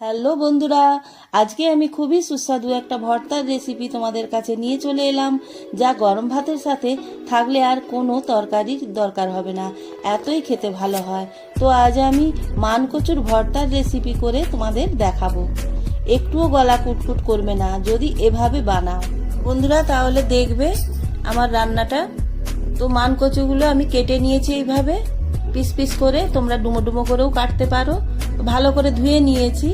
Hello বন্ধুরা, আজকে আমি খুবই সুস্বাদু একটা ভর্তার রেসিপি তোমাদের কাছে নিয়ে চলে এলাম, যা গরম ভাতের সাথে থাকলে আর কোনো তরকারির দরকার হবে না, এতই খেতে ভালো হয়। তো আজ আমি মানকচুর ভর্তার রেসিপি করে তোমাদের দেখাবো। একটুও গলা কুটকুট করবে না, যদি এভাবে বানাও। বন্ধুরা, তাহলে দেখবে আমার রান্নাটা, তো মানকচুগুলো আমি কেটে নিয়েছি এইভাবে। পিস পিস করে তোমরা ডুমো ডুমো করেও কাটতে পারো। ভালো করে ধুয়ে নিয়েছি।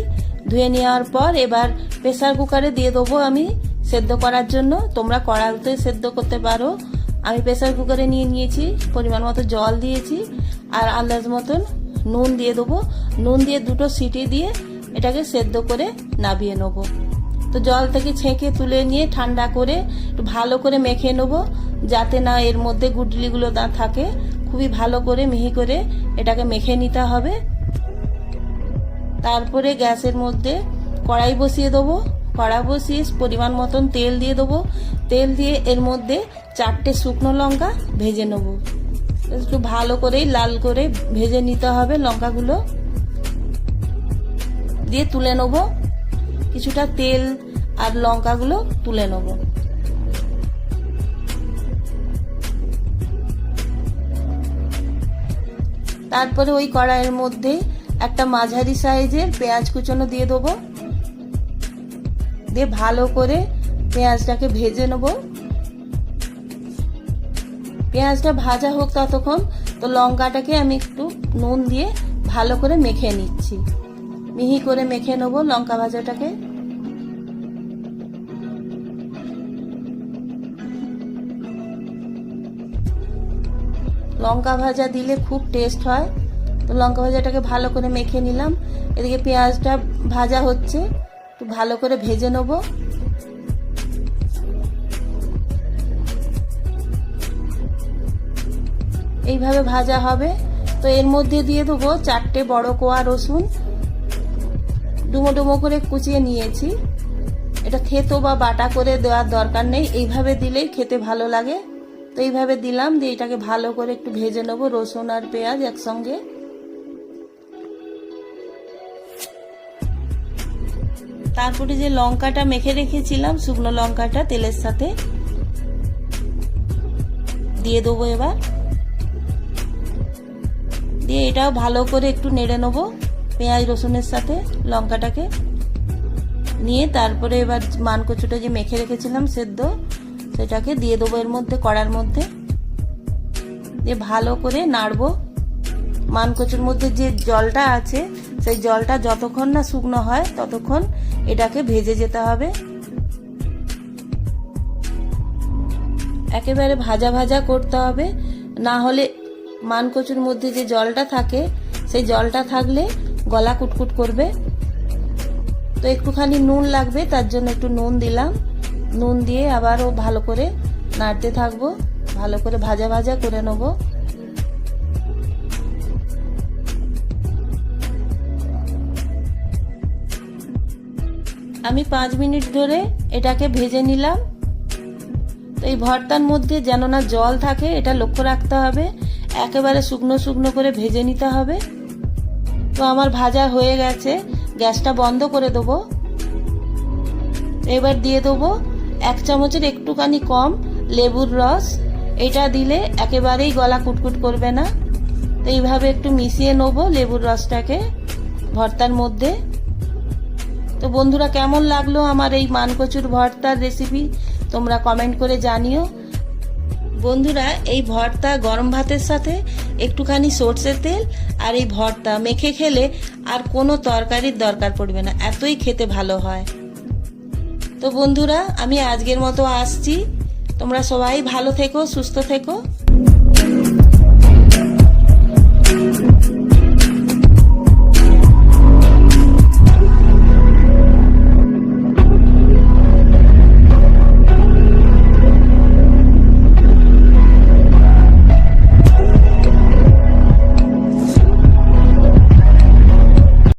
ধুয়ে নেওয়ার পর এবার প্রেসার কুকারে দিয়ে দেবো আমি সেদ্ধ করার জন্য। তোমরা কড়াইতে সেদ্ধ করতে পারো। আমি প্রেসার কুকারে নিয়ে নিয়েছি, পরিমাণ মতো জল দিয়েছি আর আন্দাজ মতন নুন দিয়ে দেবো। নুন দিয়ে দুটো সিটি দিয়ে এটাকে সেদ্ধ করে নাবিয়ে নেব। তো জল থেকে ছেঁকে তুলে নিয়ে ঠান্ডা করে একটু ভালো করে মেখে নেব, যাতে না এর মধ্যে গুডলিগুলো না থাকে। খুবই ভালো করে মিহি করে এটাকে মেখে নিতে হবে। তারপরে গ্যাসের মধ্যে কড়াই বসিয়ে দেবো। কড়া বসিয়ে পরিমাণ মতন তেল দিয়ে দেবো। তেল দিয়ে এর মধ্যে চারটে শুকনো লঙ্কা ভেজে নেব। একটু ভালো করেই লাল করে ভেজে নিতে হবে লঙ্কাগুলো। দিয়ে তুলে নেব। কিছুটা তেল আর লঙ্কাগুলো তুলে নেব। তারপরে ওই কড়াইয়ের মধ্যে একটা মাঝারি সাইজের পেঁয়াজ কুচনো দিয়ে দেবো। দিয়ে ভালো করে পেঁয়াজটাকে ভেজে নেব। পেঁয়াজটা ভাজা হোক ততক্ষণ, তো লঙ্কাটাকে আমি একটু নুন দিয়ে ভালো করে মেখে নিচ্ছি। মিহি করে মেখে নেব লঙ্কা ভাজাটাকে। লঙ্কা ভাজা দিলে খুব টেস্ট হয়। তো লঙ্কা ভাজাটাকে ভালো করে মেখে নিলাম। এদিকে পেঁয়াজটা ভাজা হচ্ছে, একটু ভালো করে ভেজে নেব। এইভাবে ভাজা হবে। তো এর মধ্যে দিয়ে দেবো চারটে বড় কোয়া রসুন। ডুমো ডুমো করে কুচিয়ে নিয়েছি। এটা থেতো বা বাটা করে দেওয়ার দরকার নেই। এইভাবে দিলেই খেতে ভালো লাগে। তো এইভাবে দিলাম, দিয়ে এটাকে ভালো করে একটু ভেজে নেব, রসুন আর পেঁয়াজ একসঙ্গে। তারপরে যে লঙ্কাটা মেখে রেখেছিলাম, শুকনো লঙ্কাটা তেলের সাথে দিয়ে দেবো এবার। দিয়ে এটাও ভালো করে একটু নেড়ে নেব, পেঁয়াজ, রসুনের সাথে লঙ্কাটাকে। নিয়ে তারপরে এবার মানকচুটা যে মেখে রেখেছিলাম সেদ্ধ সেটাকে দিয়ে দেবো এর মধ্যে, কড়ার মধ্যে। দিয়ে ভালো করে নাড়বো। মানকচুর মধ্যে যে জলটা আছে, সেই জলটা যতক্ষণ না শুকনো হয়, ততক্ষণ এটাকে ভেজে যেতে হবে। একেবারে ভাজা ভাজা করতে হবে। না হলে মানকচুর মধ্যে যে জলটা থাকে, সেই জলটা থাকলে গলা কুটকুট করবে। তো একটুখানি নুন লাগবে, তার জন্য একটু নুন দিলাম। নুন দিয়ে আবারও ভালো করে নাড়তে থাকব। ভালো করে ভাজা ভাজা করে নেব। আমি পাঁচ মিনিট ধরে এটাকে ভেজে নিলাম। তো এই ভর্তার মধ্যে যেন না জল থাকে, এটা লক্ষ্য রাখতে হবে। একেবারে শুকনো শুকনো করে ভেজে নিতে হবে। তো আমার ভাজা হয়ে গেছে। গ্যাসটা বন্ধ করে দেবো। এবার দিয়ে দেবো এক চামচের একটুখানি কম লেবুর রস, এটা দিলে একেবারেই গলা কুটকুট করবে না। তো এইভাবে একটু মিশিয়ে নেব লেবুর রসটাকে ভর্তার মধ্যে। তো বন্ধুরা, কেমন লাগল আমার এই মানকচুর ভর্তার রেসিপি তোমরা কমেন্ট করে জানিও। বন্ধুরা, এই ভর্তা গরম ভাতের সাথে, একটুখানি সর্ষের তেল আর এই ভর্তা মেখে খেলে আর কোনো তরকারির দরকার পড়বে না, এতই খেতে ভালো হয়। তো বন্ধুরা আমি আজকের মতো আসছি। তোমরা সবাই ভালো থেকো সুস্থ থেকো।